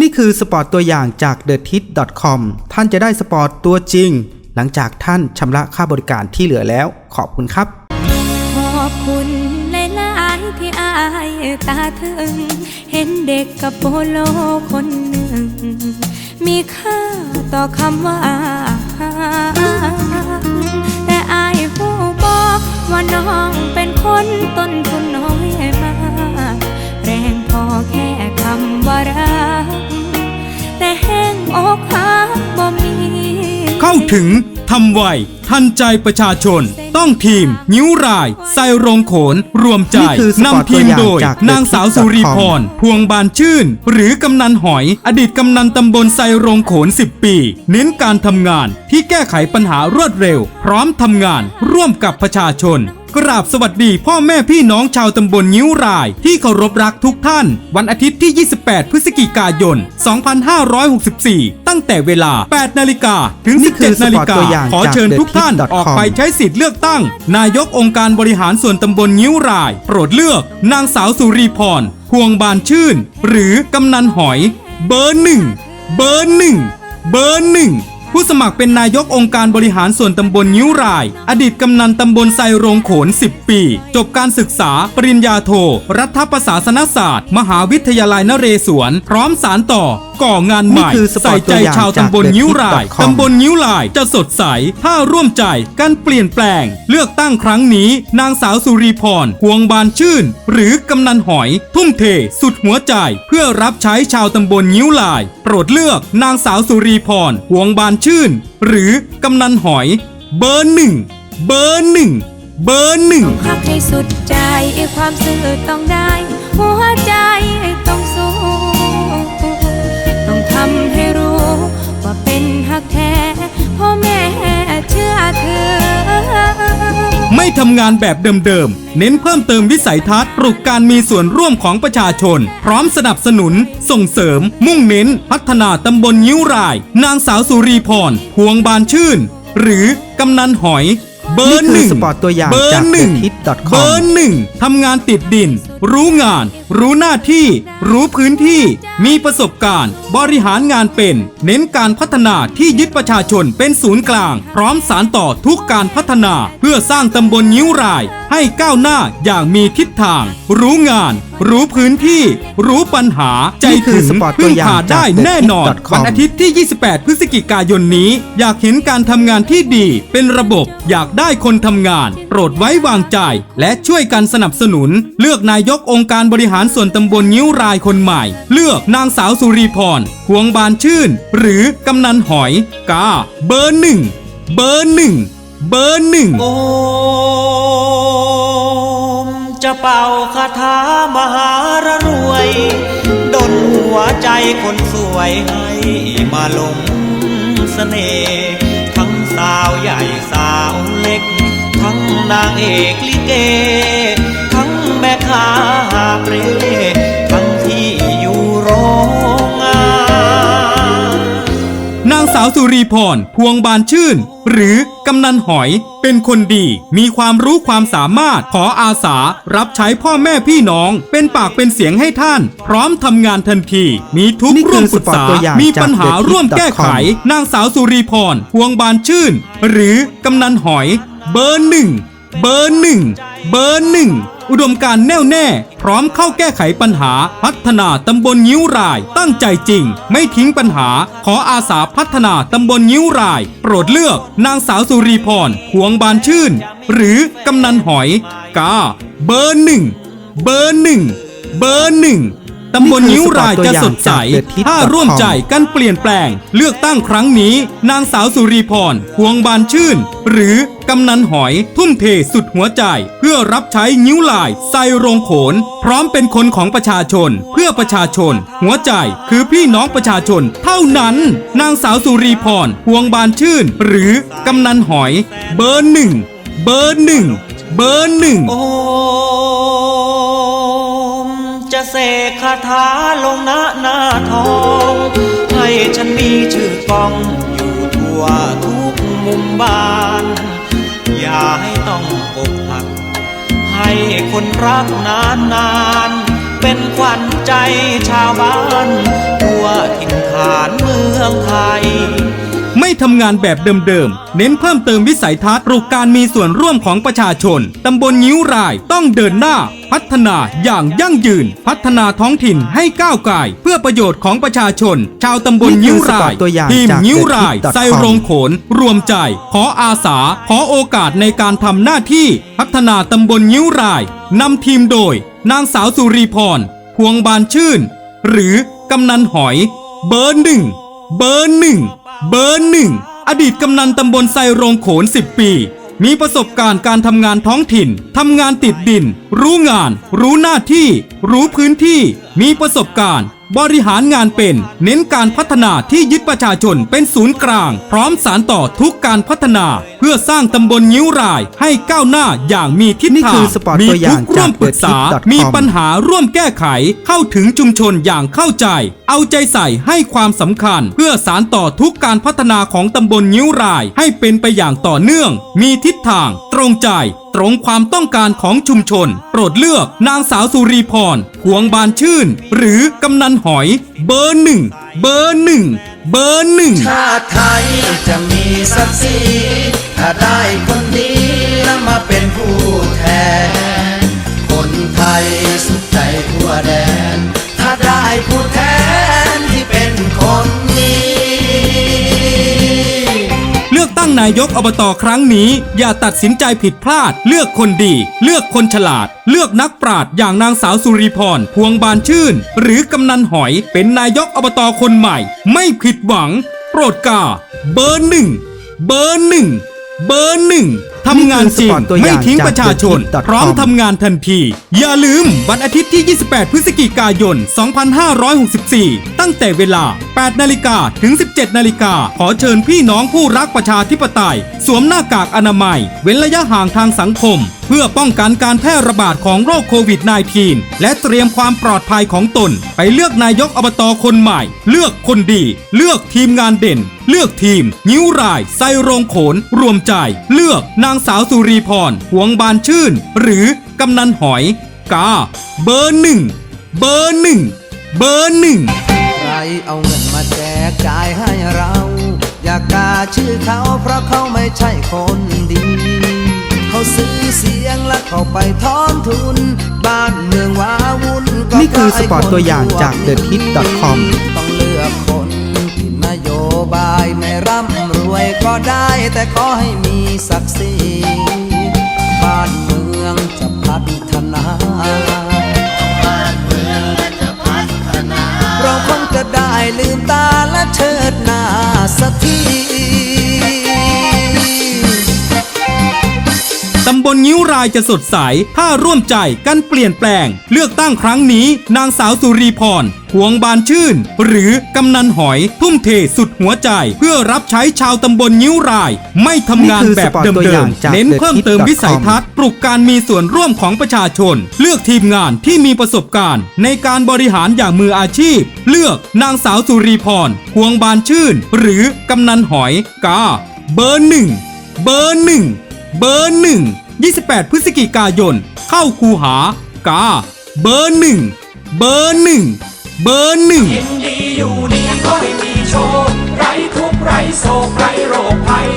นี่คือสปอร์ตตัวอย่างจาก t h e t i t c o m ท่านจะได้สปอร์ตตัวจริง หลังจากท่านชำระค่าบริการที่เหลือแล้ว ขอบคุณครับ ขอบคุณหลายๆที่อายตาถึง เห็นเด็กกับโปโลคนหนึ่ง มีค่าต่อคำว่าแต่อายผู้บอกว่าน้องเป็นคนต้นทุน เข้าถึงทำไวทันใจประชาชน ต้องทีม นิ้วรายไซโรงโขน รวมใจนี่คือสปอร์ตนำทีมโดยตัวอย่างจากนางสาว The Tick สุริพ com รพวงบานชื่น หรือกำนันหอย อดีตกำนันตำบลไซโรงโขน 10 ปี เน้นการทำงานที่แก้ไขปัญหารวดเร็ว พร้อมทำงานร่วมกับประชาชน กราบสวัสดีพ่อแม่พี่น้องชาวตำบลนิ้วราย ที่เคารพรักทุกท่าน วันอาทิตย์ที่ 28 พฤศจิกายน 2564 ตั้งแต่เวลา 8 นาฬิกาถึงนี่คือ17 นาฬิกาสปอร์ตตัวอย่างขอจากเชิญทุกท่าน TheTip.com ออกไปใช้สิทธิ์เลือกตั้ง นายกองค์การบริหารส่วนตำบลนิ้วราย โปรดเลือก นางสาวสุรีพรพวงบานชื่น หรือกำนันหอย เบอร์หนึ่งเบอร์หนึ่งเบอร์หนึ่ง ผู้สมัครเป็นนายกองค์การบริหารส่วนตำบลนิ้วราย อดีตกำนันตำบลไซโรงโขน 10 ปี จบการศึกษา ปริญญาโท รัฐประศาสนศาสตร์ มหาวิทยาลัยนเรศวร พร้อมสารต่อ ก่องานใหม่ ใส่ใจชาวตำบลนิ้วรายตำบลนิ้วลายจะสดใส ถ้าร่วมใจการเปลี่ยนแปลง เลือกตั้งครั้งนี้ นางสาวสุรีพรพวงบานชื่น หรือกำนันหอย ทุ่มเท สุดหัวใจ เพื่อรับใช้ชาวตำบลนิ้วลาย โปรดเลือกนางสาวสุรีพรพวงบานชื่น หรือกำนันหอย เบอร์หนึ่งเบอร์หนึ่งเบอร์หนึ่งขับให้สุดใจความซื่อต้องได้ หัวใจ ทำงานแบบเดิมๆ เน้นเพิ่มเติมวิสัยทัศน์ปลุกการมีส่วนร่วมของประชาชน พร้อมสนับสนุน ส่งเสริม มุ่งเน้น พัฒนาตำบลยิ้วราย นางสาวสุรีพรพวงบานชื่น หรือกำนันหอย เบอร์หนี่นึ่งคือสปอร์ตตัวอย่างเบอจากร์หนึ่ง TheTip.com เบอร์หนึ่งทำงานติดดิน รู้งาน รู้หน้าที่ รู้พื้นที่ มีประสบการณ์ บริหารงานเป็น เน้นการพัฒนาที่ยึดประชาชนเป็นศูนย์กลาง พร้อมสารต่อทุกการพัฒนา เพื่อสร้างตำบลนิ้วราย ให้ก้าวหน้าอย่างมีทิศทาง รู้งาน รู้พื้นที่ รู้ปัญหา ใจนี่คืถึองสปอร์ตตัพึ่วงอย่างพาได้จากแน่นอน TheTip.com วันอาทิตย์ที่ 28 พฤศจิกายนนี้ อยากเห็นการทำงานที่ดี เป็นระบบอยากได้คนทำงาน โปรดไว้วางใจ และช่วยกันสนับสนุน เลือกนายกองค์การบริหารส่วนตำบลนิ้วรายคนใหม่ เลือกนางสาวสุรีพรพวงบานชื่น หรือกำนันหอยกาเบอร์หนึ่งเบอร์หนึ่งเบอร์หนึ่งโอมจะเป่าคาถามหารรวยดนหัวใจคนสวยให้มาลงเสน่ห์ทั้งสาวใหญ่สาวเล็ก ทั้งนางเอกลิเก ม่ค้าหาบเร่ทั้งที่อยู่โรงงานนางสาวสุรีพรพวงบานชื่น หรือกำนันหอยเป็นคนดีมีความรู้ความสามารถขออาสา รับใช้พ่อแม่พี่น้อง เป็นปากเป็นเสียงให้ท่าน พร้อมทำงานทันที มีทุกข์นี่คือร่วมปรึกษาสปอร์ตตัวอย่างมีจากปัญหา TheTip.com ร่วมแก้ไข นางสาวสุรีพรพวงบานชื่น หรือกำนันหอย เบอร์หนึ่งเบอร์หนึ่งเบอร์หนึ่ง อุดมการณ์แน่วแน่ พร้อมเข้าแก้ไขปัญหาพัฒนาตำบลยิ้วราย ตั้งใจจริง ไม่ทิ้งปัญหา ขออาสาพัฒนาตำบลยิ้วราย โปรดเลือก นางสาวสุรีพรพวงบานชื่น หรือกำนันหอย กา เบอร์หนึ่งเบอร์หนึ่งเบอร์หนึ่งตำบลนิ้วรายจะสดใส ถ้าร่วมใจกันเปลี่ยนแปลง เลือกตั้งครั้งนี้ นางสาวสุรีพรพวงบานชื่น หรือ กำนันหอยทุ่มเทสุดหัวใจ เพื่อรับใช้นิ้วลายใส่โรงโขน พร้อมเป็นคนของประชาชน เพื่อประชาชน หัวใจคือพี่น้องประชาชน เท่านั้น นางสาวสุรีพรพวงบานชื่น หรือกำนันหอย เบอร์หนึ่งเบอร์หนึ่งเบอร์หนึ่งโอมจะเสกคาถาลงหน้าหน้าทอง ให้ฉันมีชื่อกองอยู่ทั่วทุกมุมบ้าน อย่าให้ต้องอกหัก ให้คนรักนานนานเป็นขวัญใจชาวบ้าน ทั่วถิ่นฐานเมืองไทยำงานแบบเดิมๆ เน้นเพิ่มเติมวิสัยทัศน์ปลุกการมีส่วนร่วมของประชาชน ตำบลงิ้วรายต้องเดินหน้า พัฒนาอย่างยั่งยืน พัฒนาท้องถิ่นให้ก้าวไกลเพื่อประโยชน์ของประชาชน ชาวตำบลงิ้วรายนี่คือสปอตตัวอย่างทีมจากงิ้วราย TheTip.com ไซโรงโขน รวมใจ ขออาสา ขอโอกาสในการทำหน้าที่ พัฒนาตำบลงิ้วรายนำทีมโดย นางสาวสุรีพรพวงบานชื่น หรือกำนันหอย เบอร์หนึ่งเบอร์หนึ่ง เบอร์หนึ่งอดีตกำนันตำบลไซโรงโขน 10 ปี มีประสบการณ์การทำงานท้องถิ่น ทำงานติดดิน รู้งาน รู้หน้าที่ รู้พื้นที่ มีประสบการณ์ บริหารงานเป็น เน้นการพัฒนาที่ยึดประชาชนเป็นศูนย์กลาง พร้อมสารต่อทุกการพัฒนา เพื่อสร้างตำบลงิ้วรายให้ก้าวหน้าอย่างมีทิศนี่ทาคืงอสปอตมีตัวอย่าทุงกร่วมจากปรึกษา TheTip.com มีปัญหาร่วมแก้ไข เข้าถึงชุมชนอย่างเข้าใจ เอาใจใส่ให้ความสำคัญ เพื่อสารต่อทุกการพัฒนาของตำบลงิ้วราย ให้เป็นไปอย่างต่อเนื่อง มีทิศทาง ตรงใจ ตรงความต้องการของชุมชน โปรดเลือกนางสาวสุรีพรพวงบานชื่น หรือกำนันหอย เบอร์หนึ่งเบอร์หนึ่งเบอร์หนึ่งชาติไทยจะมีศักดิ์ศรีถ้าได้คนดีแล้วมาเป็นผู้แทน คนไทยสุขใจทั่วแดน นายกอบตอครั้งนี้ อย่าตัดสินใจผิดพลาด เลือกคนดี เลือกคนฉลาด เลือกนักปราชญ์อย่างนางสาวสุริพรพวงบานชื่น หรือกำนันหอยเป็นนายกอบตอคนใหม่ ไม่ผิดหวัง โปรดกา เบอร์หนึ่งเบอร์หนึ่งเบอร์หนึ่ง ทำงานจริงนี่คือสปอตตัวอย่างไม่ทิ้งประชาชนจาก TheTip.com พร้อมทำงานทันที อย่าลืมวันอาทิตย์ที่ 28 พฤศจิกายน 2564 ตั้งแต่เวลา 8 นาฬิกาถึง 17 นาฬิกาขอเชิญพี่น้องผู้รักประชาธิปไตย สวมหน้ากากอนามัย เว้นระยะห่างทางสังคม เพื่อป้องกันการแพร่ระบาดของโรคโควิด -19 และเตรียมความปลอดภัยของตน ไปเลือกนายกอบตคนใหม่ เลือกคนดี เลือกทีมงานเด่น เลือกทีม นิ้วรายไซโรงโขน รวมใจ เลือกนางสาวสุรีพรหวงบานชื่น หรือกำนันหอย กา เบอร์หนึ่ง เบอร์หนึ่ง เบอร์หนึ่ง ใครเอาเงินมาแจกจ่ายให้เรา อย่ากาชื่อเขาเพราะเขาไม่ใช่คนดี เขาซื้อเสียงและเขาไปทอนทุน บ้านเมืองว้าวุ่นก็นี่คือเพระสปอตไคนตัวอย่างจากดวง TheTip.com ต้องเลือกคนที่นโยบายไม่ร่ำร วยก็ได้แต่ขอให้มีศักดิ์ศรีบ้านเมืองจะพัฒนา เราคงจะได้ลืมตาและเชิดหน้าสักที บลงิ้วรายจะสดใส ถ้าร่วมใจกันเปลี่ยนแปลง เลือกตั้งครั้งนี้นางสาวสุรีพรพวงบานชื่น หรือกำนันหอยทุ่มเทสุดหัวใจ เพื่อรับใช้ชาวตำบลงิ้วราย ไม่ทำงานแบบนี่คือสปอตตัวเดิอย่ามงจากๆเน้นเพิ่มเติม TheTip.com วิสัยทัศน์ปลุกการมีส่วนร่วมของประชาชน เลือกทีมงานที่มีประสบการณ์ ในการบริหารอย่างมืออาชีพ เลือกนางสาวสุรีพรพวงบานชื่น หรือกำนันหอยกาเบอร์หนึ่งเบอร์หนึ่งเบอร์หนึ่ง 28 พฤศจิกายน เข้าคูหากา เบอร์หนึ่งเบอร์หนึ่งเบอร์หนึ่งยินดีอยู่ดีก็ให้มีโชคไรทุกไรโศกไรโรคภัย